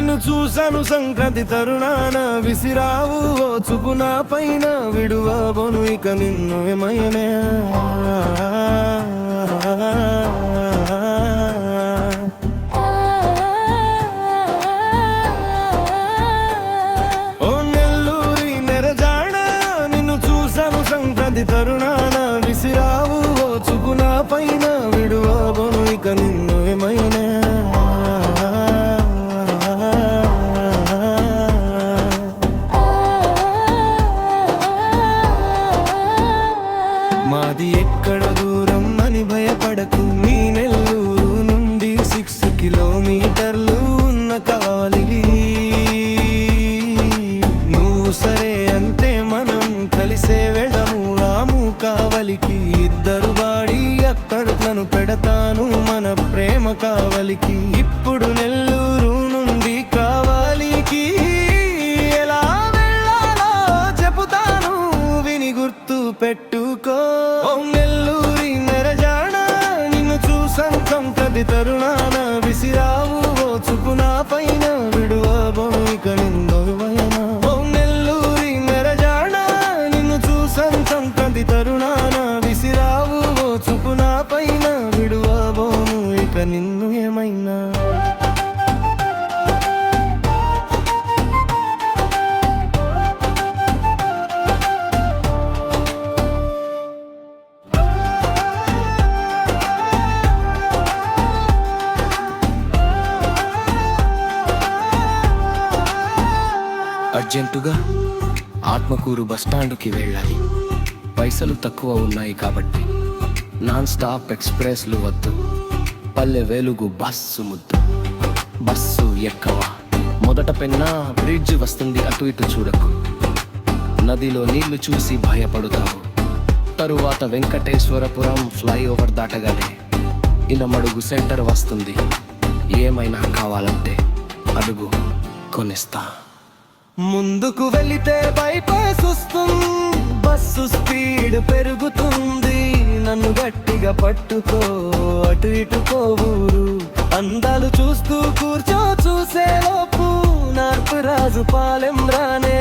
చూశాను సంక్రాంతి తరుణాన విసిరావు ఓ నా పైన విడువబోను ఇక నిన్ను ఏమయనే ఓ నెల్లూరి నెరజాడ నిన్ను చూసాను సంక్రాంతి తరుణాన విసిరావు ఓ నా పైన విడు పెట్టుకో. నెల్లూరి మెరజాడ నిన్ను చూసం తది తరుణాన విసిరావు. ఓ చూపు నా పైన విడువబోయిక నిందోవయన ఓ నెల్లూరి మెరజాడ నిన్ను చూసం తది తరుణాన విసిరావు. ఓ చూపు నా పైన విడువబోను ఇక నిన్ను ఏమైనా అర్జెంటుగా ఆత్మకూరు బస్టాండ్కి వెళ్ళాలి. పైసలు తక్కువ ఉన్నాయి కాబట్టి నాన్ స్టాప్ ఎక్స్ప్రెస్లు వద్దు. పల్లె వెలుగు బస్సు ముద్దు. బస్సు ఎక్కవా. మొదట పెన్న బ్రిడ్జ్ వస్తుంది అటు ఇటు చూడకు. నదిలో నీళ్ళు చూసి భయపడతావు. తరువాత వెంకటేశ్వరపురం ఫ్లైఓవర్ దాటగానే ఇనమడుగు సెంటర్ వస్తుంది. ఏమైనా కావాలంటే అడుగు కొనిస్తా. ముందుకు వెళితే బైపాస్ వస్తుంది. బస్సు స్పీడ్ పెరుగుతుంది. నన్ను గట్టిగా పట్టుకో అటు ఇటు పోవూరు అందాలు చూస్తూ కూర్చో చూసే లోపు. నార్పు రాజు పాలెం రానే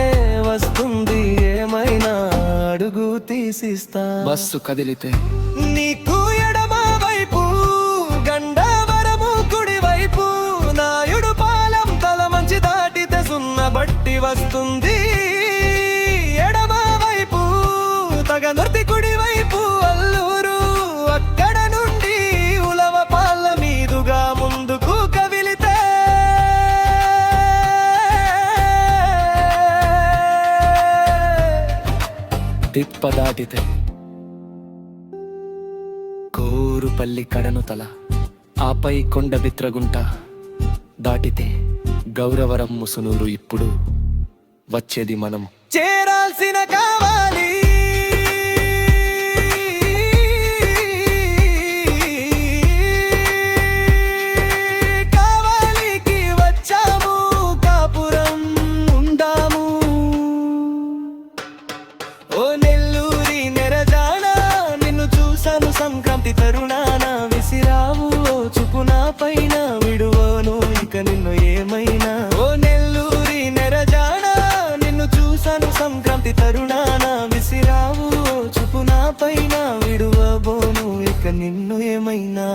వస్తుంది. ఏమైనా అడుగు తీసిస్తా. బస్సు కదిలితే బట్టి వస్తుంది. ఎడమ వైపు తగనుర్తి కుడి వైపు అల్లూరు అక్కడ నుండి ఉలవ పాల మీదుగా ముందుకు కవిలితే. తిప్ప దాటితే కోరుపల్లి కడను తల ఆపై కొండ బిత్రగుంట. దాటితే గౌరవరం ముసునూరు ఇప్పుడు వచ్చేది మనం. చేరాల్సిన నిన్ను ఓ నెల్లూరి నెరజాన నిన్ను చూసాను సంక్రాంతి తరుణాన. విసిరావు చూపు నా పైన విడువబోను ఇక నిన్ను ఏమైనా.